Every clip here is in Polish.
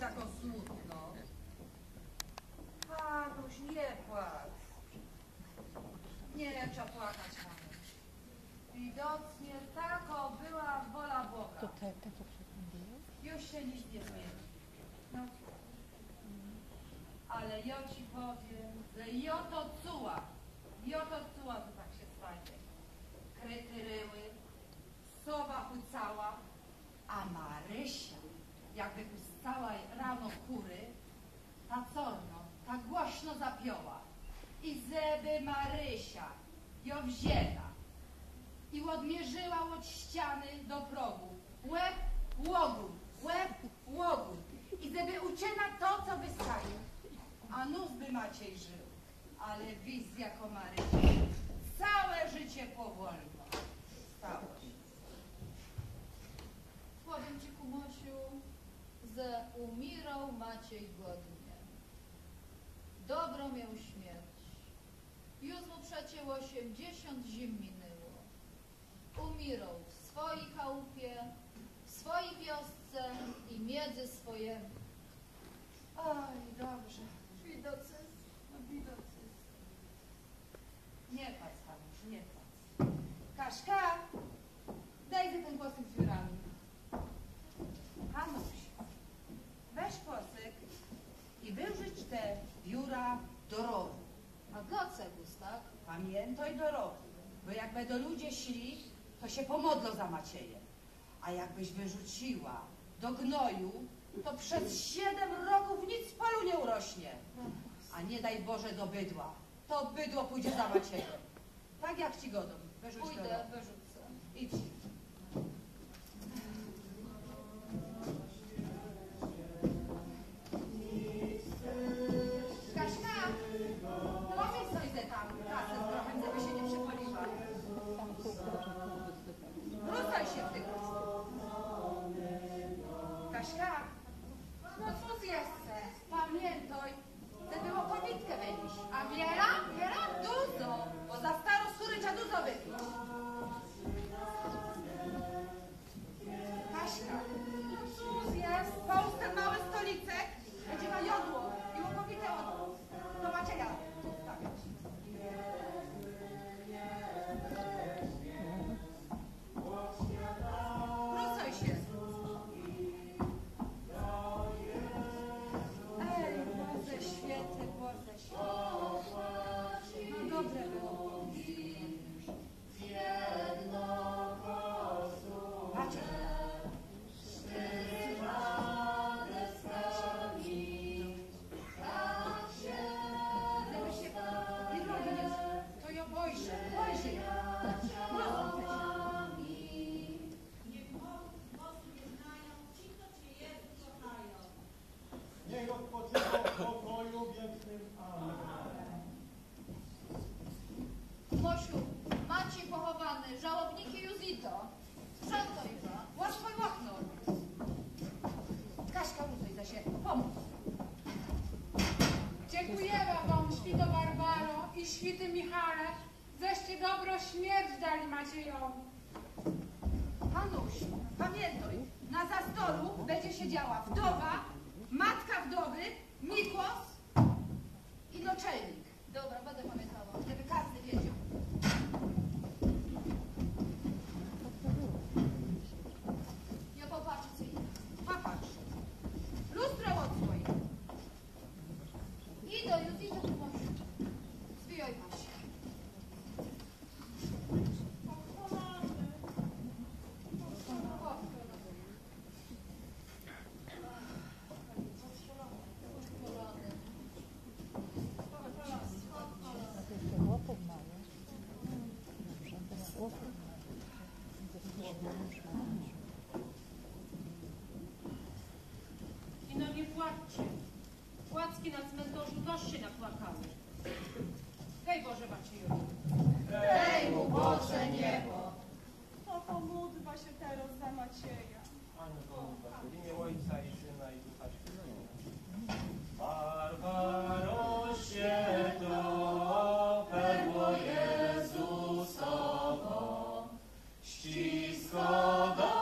tak smutno? Hanuś, nie płacz. Nie trzeba płakać, Hanuś. Widocznie tako była wola Boga. To te, było? Już się nic nie zmieni. No. Ale ja ci powiem, że cuła, joto cuła to tak wzięła i odmierzyła od ściany do progu. Łeb, łogun, łeb, łogun. I żeby uciena to, co wystaje. A nóż by Maciej żył, ale wiz jako Marysia. Całe życie powolno stało się. Powiem ci, Kumosiu, że umierał Maciej godnie. Dobro miał śmierć. Mu przecie 80 zim minęło. Umierał w swojej chałupie, w swojej wiosce i między swojemi. Oj, dobrze. Widocyst, no widocyst. Nie patrz, Hanusz, nie patrz. Kaszka, daj ty ten kłosyk z wiórami. Hanuś, weź kłosyk i wyrzuć te wióra do rowu. A dlaczego? Pamiętaj do rowu, bo jak będą ludzie szli, to się pomodlą za Maciejem. A jakbyś wyrzuciła do gnoju, to przez siedem roków nic w polu nie urośnie. A nie daj Boże do bydła, to bydło pójdzie za Maciejem. Tak jak ci godą, wyrzuć Pójdę, wyrzucę. Idź. Żałobniki Juzito. Sprzątaj go. Łatwo okno. Kaśka, ruszaj za się, pomóż. Dziękujemy wam, świto Barbaro i świty Michale, zeście dobro śmierć dali Maciejowi. Hanuś, pamiętaj, na zastolu będzie siedziała wdowa, matka wdowy, Mikłos i naczelnik, Dobra, będę pamiętała. Terosa Macieja. Panie Boże, w imię Ojca i Syna i Ducha Świętego. Barbaro święto, perło Jezusowo, ścisko do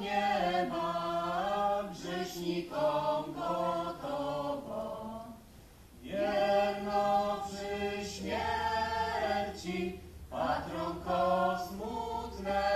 nieba, grzesznikom gotowo. Wierno przy śmierci, patronko smutnej,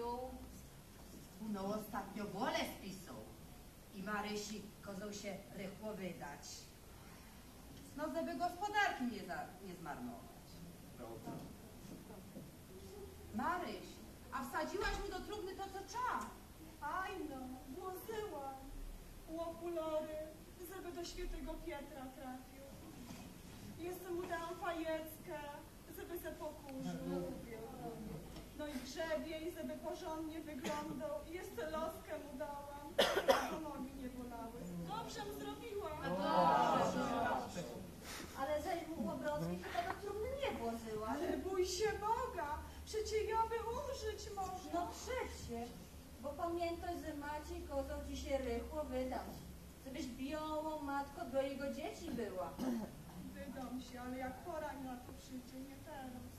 Mają no ostatnio wolę i Marysi kozą się rychło wydać. No, żeby gospodarki nie, za, nie zmarnować. Maryś, a wsadziłaś mu do trumny to, co trzeba. Aj no, włożyłam. Łopulory, żeby do świętego Pietra trafić. Grzebień, żeby porządnie wyglądał. I jeszcze loskę mu dałam, żeby nogi nie bolały. Dobrze zrobiłam. Ale zaś mu Łobrowski chyba do trumny nie włożyła. Ale bój się Boga, przecie ja by umrzeć może. No przecie, bo pamiętaj, że Maciej kozał ci się rychło wydał. Żebyś białą matko do jego dzieci była. Wydam się, ale jak pora na to przyjdzie, nie teraz.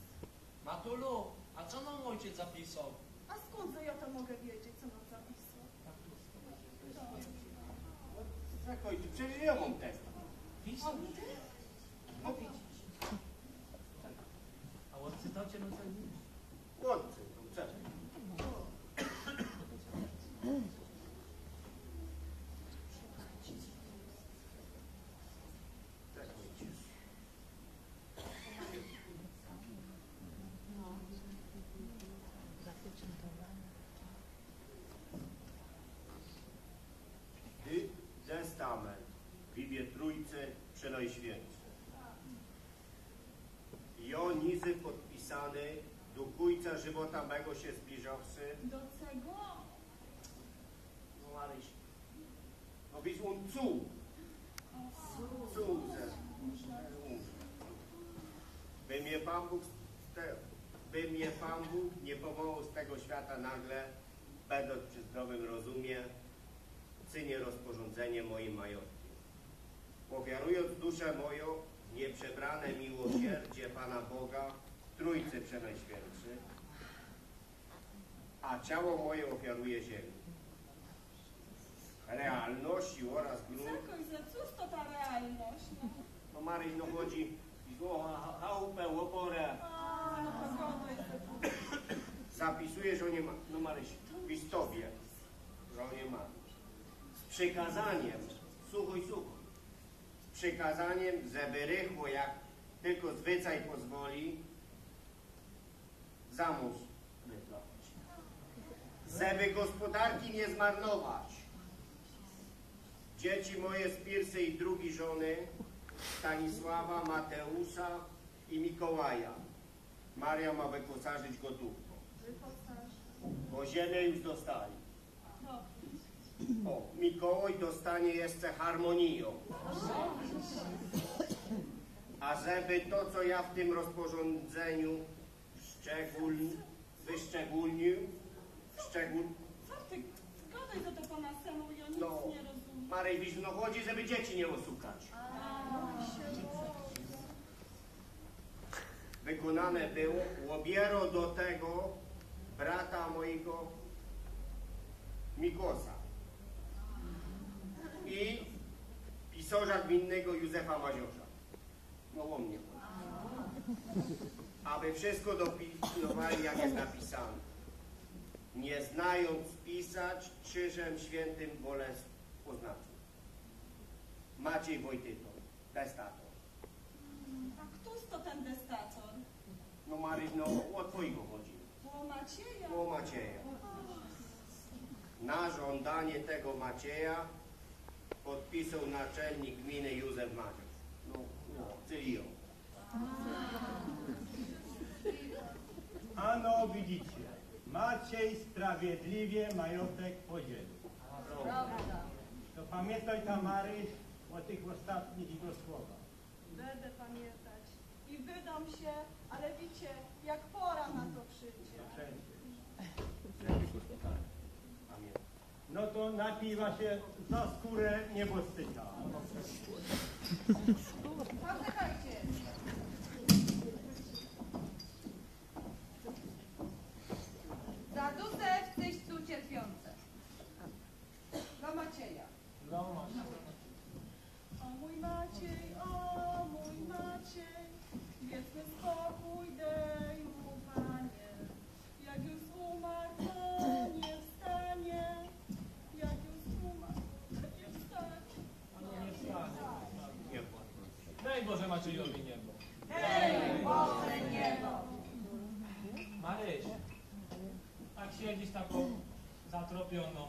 Matulu, a co nam ojciec zapisał? A skąd ja to mogę wiedzieć, co nam zapisał? Tak ojciec, przecież ja mam test. Pisał? No A o cytacie no co nie? Chłopcy, to czekaj. Tak, ojciec. Ty, testament w imię Trójcy Przenajświętszej. Podpisany do końca żywota mego się zbliżawszy, Do czego? no Maryś, no byś on czuł, że by mnie Pan Bóg, by mnie Pan Bóg nie pomogł z tego świata nagle, będąc przy zdrowym rozumie, cynię rozporządzenie moim majątkiem. Ofiarując duszę moją, nieprzebrane miłosierdzie Pana Boga, Trójcy Przenajświętszy, a ciało moje ofiaruje ziemi. Realności oraz grunt, Jakoś za cóż to ta realność? No, no Maryj, no chodzi o cha- chałupę, oporę, A, to godność za zapisuje, że nie ma, no Maryś, w istobie, że nie ma. Z przykazaniem, słuchaj, słuchaj, przykazaniem, żeby rychło, jak tylko zwyczaj pozwoli, za mąż wyplawać. Żeby gospodarki nie zmarnować. Dzieci moje z pierwszej i drugiej żony, Stanisława, Mateusza i Mikołaja. Maria ma wyposażyć gotówką, bo ziemię już dostali. O, Mikołaj dostanie jeszcze harmonią. A żeby to, co ja w tym rozporządzeniu szczegól, wyszczególnił, szczegól, co ty gadaj to po naszemu, ja nic No. nie rozumiem. Marej widzisz, no chodzi, żeby dzieci nie osukać. Wykonane było, łobiero do tego brata mojego Mikosa i pisarza gminnego Józefa Maziosza. No o mnie chodzi. Aby wszystko dopisowali, jak jest napisane. Nie znając pisać, krzyżem świętym wolę oznaczył. Maciej Wojtyto, testator. A któż to ten destator? No Maryś, no o twojego chodzi. Było Macieja? O Macieja. Na żądanie tego Macieja podpisał naczelnik gminy Józef Maciusz. No, no, czyli ją. Ano widzicie, Maciej sprawiedliwie majątek podzielił. To pamiętaj Tamary o tych ostatnich jego słowach. Będę pamiętać. I wydam się, ale wiecie, jak pora na to przyjdzie. No to napiwa się za skórę nieboszczyka. Maciejowi niebo. Daj Boże niebo. Maryś, tak siedzisz taką zatropioną.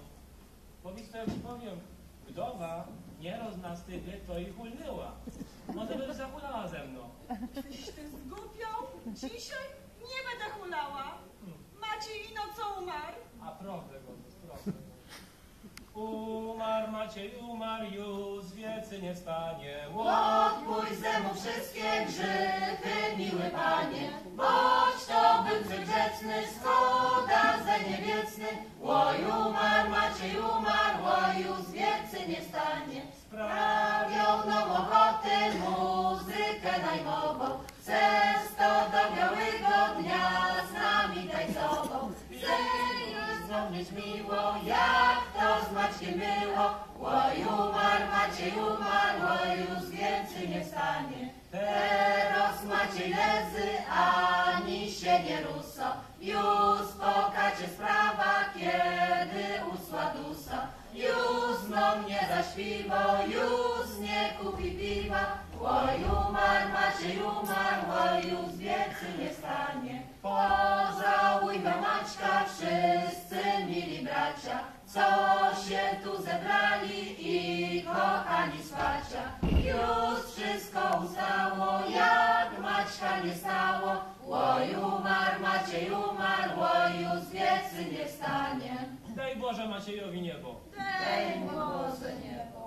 Powiedz to ja ci powiem, wdowa nie rozna stydy, to i hulnęła. Może byś zahulała ze mną. Tyś ty zgupiał? Dzisiaj nie będę hulała. Maciej ino co umarł? A prawdę go, prawdę. Umarł Maciej, umarł już, z wiecy nie stanie. Odpój ze mu wszystkie grzechy, miły Panie, boś to był grzeczny, szkoda ze niewieczny. Oj, umarł, Maciej umarł, oj, już z wiecy nie stanie. Sprawią nam ochotę muzykę najmową, przez to do białego dnia z nami tańcował. Chcę już miło, jak Maćkiem było. Oj, umarł, Maciej umarł, oj, już więcej nie stanie. Teraz Maciej lezy, ani się nie ruso. Już pokacie sprawa, kiedy usła dusa. Już znowu nie zaśpiwo, już nie kupi piwa. Oj, umarł, Maciej umarł, oj, już więcej nie stanie. Pożałujmy Maćka, wszyscy mili bracia, co się tu zebrali i kochani swacia. Już wszystko ustało, jak Maćka nie stało. Oj, umarł, Maciej umarł, oj, już wiecy nie stanie. Daj Boże Maciejowi niebo. Daj mu Boże niebo.